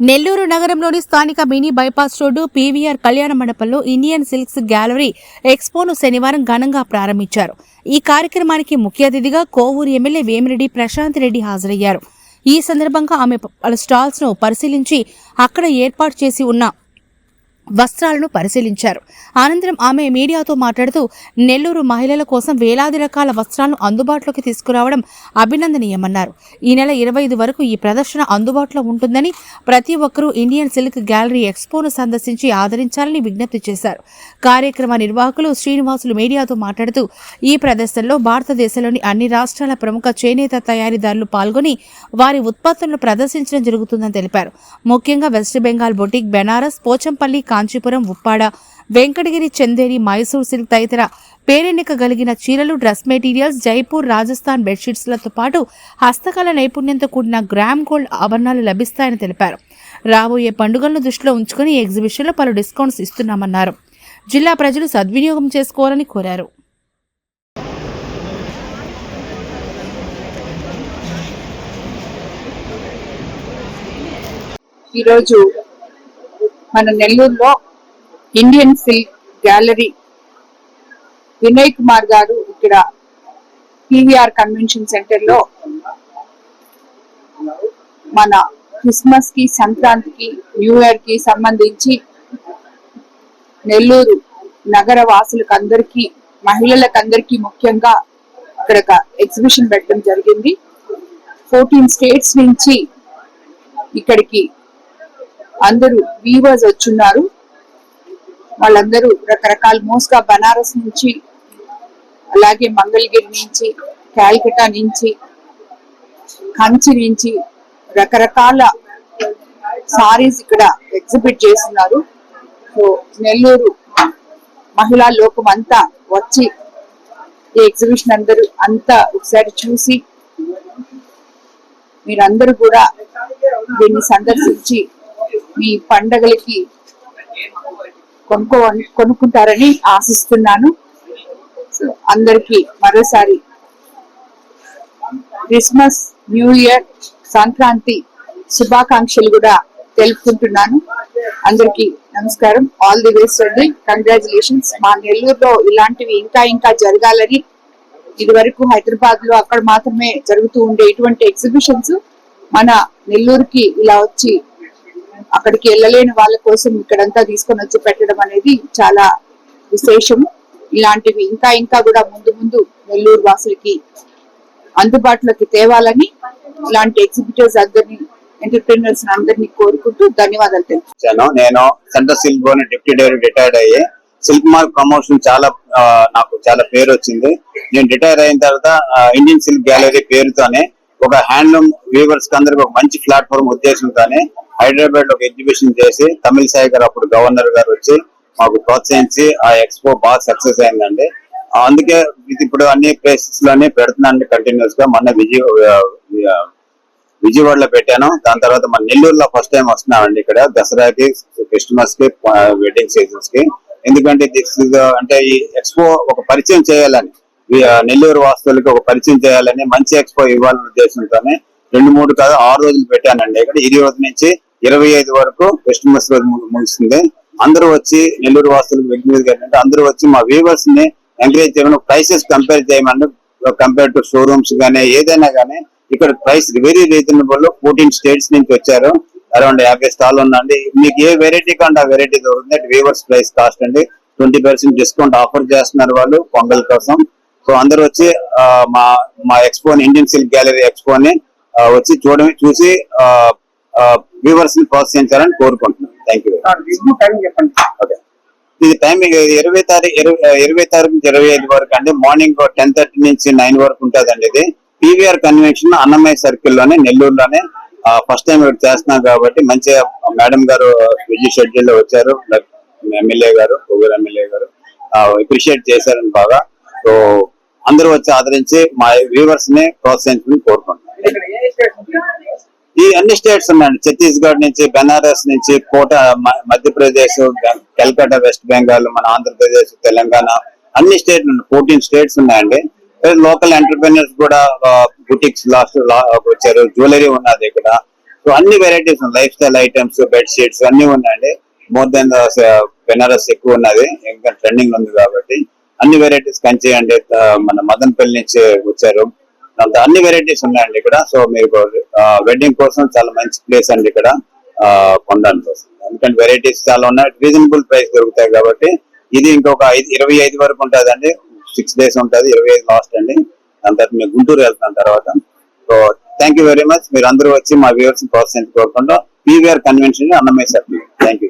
నెల్లూరు నగరంలోని స్థానిక mini bypass road PVR కళ్యాణ మండపంలో ఇండియన్ సిల్క్స్ గ్యాలరీ ఎక్స్పోను శనివారం ఘనంగా ప్రారంభించారు. ఈ కార్యక్రమానికి ముఖ్య అతిథిగా కోవూరు ఎమ్మెల్యే వేమిరెడ్డి ప్రశాంత్ రెడ్డి హాజరయ్యారు. ఈ సందర్భంగా ఆమె పలు స్టాల్స్ను పరిశీలించి అక్కడ ఏర్పాటు చేసి ఉన్న వస్త్రాలను పరిశీలించారు. అనంతరం ఆమె మీడియాతో మాట్లాడుతూ నెల్లూరు మహిళల కోసం వేలాది రకాల వస్త్రాలను అందుబాటులోకి తీసుకురావడం అభినందనీయమన్నారు. ఈ నెల ఇరవై ఐదు వరకు ఈ ప్రదర్శన అందుబాటులో ఉంటుందని ప్రతి ఒక్కరూ ఇండియన్ సిల్క్ గ్యాలరీ ఎక్స్పోను సందర్శించి ఆదరించాలని విజ్ఞప్తి చేశారు. కార్యక్రమ నిర్వాహకులు శ్రీనివాసులు మీడియాతో మాట్లాడుతూ ఈ ప్రదర్శనలో భారతదేశంలోని అన్ని రాష్ట్రాల ప్రముఖ చేనేత తయారీదారులు పాల్గొని వారి ఉత్పత్తులను ప్రదర్శించడం జరుగుతుందని తెలిపారు. ముఖ్యంగా west Bengal boutique Benares Pochampally Kanchipuram Uppada Venkatagiri Chanderi Mysore silk తదితర పేరెన్నిక కలిగిన చీరలు డ్రెస్ మెటీరియల్స్ జైపూర్ రాజస్థాన్ బెడ్షీట్స్లతో పాటు హస్తకళ నైపుణ్యంతో కూడిన గ్రామ్ గోల్డ్ ఆభరణాలు లభిస్తాయని తెలిపారు. రాబోయే పండుగలను దృష్టిలో ఉంచుకుని ఎగ్జిబిషన్లో పలు డిస్కౌంట్స్ ఇస్తున్నామన్నారు. జిల్లా ప్రజలు సద్వినియోగం చేసుకోవాలని కోరారు. ఈరోజు మన నెల్లూరులో Indian silk gallery Vinay Kumar garu ఇక్కడ పీవీఆర్ కన్వెన్షన్ సెంటర్లో మన క్రిస్మస్కి సంక్రాంతికి న్యూ ఇయర్కి సంబంధించి నెల్లూరు నగర వాసులకు అందరికీ మహిళలకందరికీ ముఖ్యంగా ఇక్కడ ఒక ఎగ్జిబిషన్ పెట్టడం జరిగింది. ఫోర్టీన్ స్టేట్స్ నుంచి ఇక్కడికి అందరూ వీవర్స్ వచ్చున్నారు. వాళ్ళందరూ రకరకాల మోస్గా బనారస్ నుంచి అలాగే మంగళగిరి నుంచి క్యాల్కటా నుంచి కంచి నుంచి రకరకాల సారీస్ ఇక్కడ ఎగ్జిబిట్ చేస్తున్నారు. సో నెల్లూరు మహిళా లోకం అంతా వచ్చి ఈ ఎగ్జిబిషన్ అందరూ అంతా ఒకసారి చూసి మీరందరూ కూడా దీన్ని సందర్శించి మీ పండగలకి కొనుక్కో కొనుక్కుంటారని ఆశిస్తున్నాను. సో అందరికి మరోసారి క్రిస్మస్ న్యూ ఇయర్ సంక్రాంతి శుభాకాంక్షలు కూడా తెలుపుకుంటున్నాను. అందరికి నమస్కారం. ఆల్ ది బెస్ట్ అండి కంగ్రాచులేషన్స్ మా నెల్లూరులో ఇలాంటివి ఇంకా ఇంకా జరగాలని ఇది వరకు హైదరాబాద్లో అక్కడ మాత్రమే జరుగుతూ ఉండే ఇటువంటి ఎగ్జిబిషన్స్ మన నెల్లూరుకి ఇలా వచ్చి అక్కడికి వెళ్ళలేని వాళ్ళ కోసం ఇక్కడంతా తీసుకొని వచ్చి పెట్టడం అనేది చాలా విశేషము. ఇలాంటివి ఇంకా ఇంకా కూడా ముందు ముందు నెల్లూరు వాసులకి అందుబాటులోకి తేవాలని ఇలాంటి ఎగ్జిబిటర్స్ అందరినీ ఎంటర్ప్రీనర్స్ అందరినీ కోరుకుంటూ ధన్యవాదాలు తెలుపుతాను నేను central silk board deputy director retired అయ్యి సిల్క్ మార్క్ ప్రమోషన్ చాలా నాకు చాలా పేరు వచ్చింది. నేను రిటైర్ అయిన తర్వాత ఇండియన్ సిల్క్ గ్యాలరీ పేరుతోనే ఒక హ్యాండ్లూమ్ వీవర్స్కి అందరికి ఒక మంచి ప్లాట్ఫామ్ ఉద్దేశంతోనే హైదరాబాద్లో ఒక ఎగ్జిబిషన్ చేసి తమిళ సాయి గారు అప్పుడు గవర్నర్ గారు వచ్చి మాకు ప్రోత్సహించి ఆ ఎక్స్పో బాగా సక్సెస్ అయిందండి. అందుకే ఇది ఇప్పుడు అన్ని ప్లేసెస్లోనే పెడుతున్నాను కంటిన్యూస్గా. మొన్న విజయ విజయవాడలో పెట్టాను. దాని తర్వాత మన నెల్లూరులో ఫస్ట్ టైం వస్తున్నామండి ఇక్కడ. దసరాకి క్రిస్మస్కి వెడ్డింగ్ సీజన్స్కి ఎందుకంటే దిస్ ఇస్ అంటే ఈ ఎక్స్పో ఒక పరిచయం చేయాలని నెల్లూరు వాస్తువులకి ఒక పరిచయం చేయాలని మంచి ఎక్స్పో ఇవ్వాలనే ఉద్దేశంతోనే రెండు మూడు కాదు ఆరు రోజులు పెట్టానండి. ఇక్కడ ఈ రోజు నుంచి ఇరవై ఐదు వరకు క్రిస్మస్ రోజు ముగిస్తుంది ముగిసింది. అందరూ వచ్చి నెల్లూరు వాసులకు విజ్ఞప్తి ఏంటంటే అందరూ వచ్చి మా వ్యూవర్స్ని ఎంకరేజ్ చేయమని ప్రైసెస్ కంపేర్ చేయమని కంపేర్ టు షోరూమ్స్ గానీ ఏదైనా గానీ ఇక్కడ price very reasonable fourteen states నుంచి వచ్చారు. అరౌండ్ యాభై స్టాల్ ఉందండి. మీకు ఏ వెరైటీ కంటే ఆ వెరైటీ దొరుకుతుంది. వీవర్స్ ప్రైస్ కాస్ట్ అండి. ట్వంటీ పర్సెంట్ డిస్కౌంట్ ఆఫర్ చేస్తున్నారు వాళ్ళు పొంగల్ కోసం. సో అందరూ వచ్చి మా మా ఎక్స్పోని ఇండియన్ సిల్క్ గ్యాలరీ ఎక్స్పోని వచ్చి చూడమే చూసి వ్యూవర్స్ని ప్రోత్సహించాలని కోరుకుంటున్నాను థ్యాంక్ యూ ఇది టైమింగ్ ఇరవై తారీఖు ఇరవై తారీఖు నుంచి ఇరవై ఐదు వరకు అండి. మార్నింగ్ టెన్ థర్టీ నుంచి నైన్ వరకు ఉంటుందండి ఇది. పీవీఆర్ కన్వెన్షన్ అన్నమయ్య సర్కిల్లోనే నెల్లూరులోనే. ఫస్ట్ టైం ఇక్కడ చేస్తున్నాం కాబట్టి మంచిగా మేడం గారు బిజీ షెడ్యూల్లో వచ్చారు. ఎమ్మెల్యే గారు కొవ్వూరు ఎమ్మెల్యే గారు. అప్రిషియేట్ చేశారని బాగా. సో అందరూ వచ్చి ఆదరించి మా వ్యూవర్స్ని ప్రోత్సహించమని కోరుకుంటున్నాను ఈ అన్ని స్టేట్స్ ఉన్నాయండి ఛత్తీస్గఢ్ నుంచి బెనారస్ నుంచి కోట మధ్యప్రదేశ్ కల్కటా వెస్ట్ బెంగాల్ మన ఆంధ్రప్రదేశ్ తెలంగాణ అన్ని స్టేట్లు ఫోర్టీన్ స్టేట్స్ ఉన్నాయండి. లోకల్ ఎంటర్ప్రీనర్స్ కూడా బుటిక్స్ లాస్ట్ వచ్చారు. జ్యువెలరీ ఉన్నది ఇక్కడ. సో అన్ని varieties life style items bed sheets అన్ని ఉన్నాయండి. మోర్ దెన్ బెనారస్ ఎక్కువ ఉన్నది. ఇంకా ట్రెండింగ్ ఉంది కాబట్టి. అన్ని వెరైటీస్ కంచి అండి మన మదన్పల్లి నుంచి వచ్చారు. దాంతో అన్ని వెరైటీస్ ఉన్నాయండి ఇక్కడ. సో మీకు వెడ్డింగ్ కోసం చాలా మంచి ప్లేస్ అండి ఇక్కడ ఆ, కొనడానికి కోసం. ఎందుకంటే వెరైటీస్ చాలా ఉన్నాయి. రీజనబుల్ ప్రైస్ దొరుకుతాయి కాబట్టి ఇది ఇంకొక ఐదు ఇరవై ఐదు వరకు ఉంటుందండి. సిక్స్ డేస్ ఉంటుంది ఇరవై ఐదు లాస్ట్ అండి. దాని తర్వాత మేము గుంటూరు వెళ్తాం తర్వాత. So thank you very much మీరు అందరూ వచ్చి మా viewers ప్రోత్సహించుకోకుండా PVR convention Annamayya sir thank you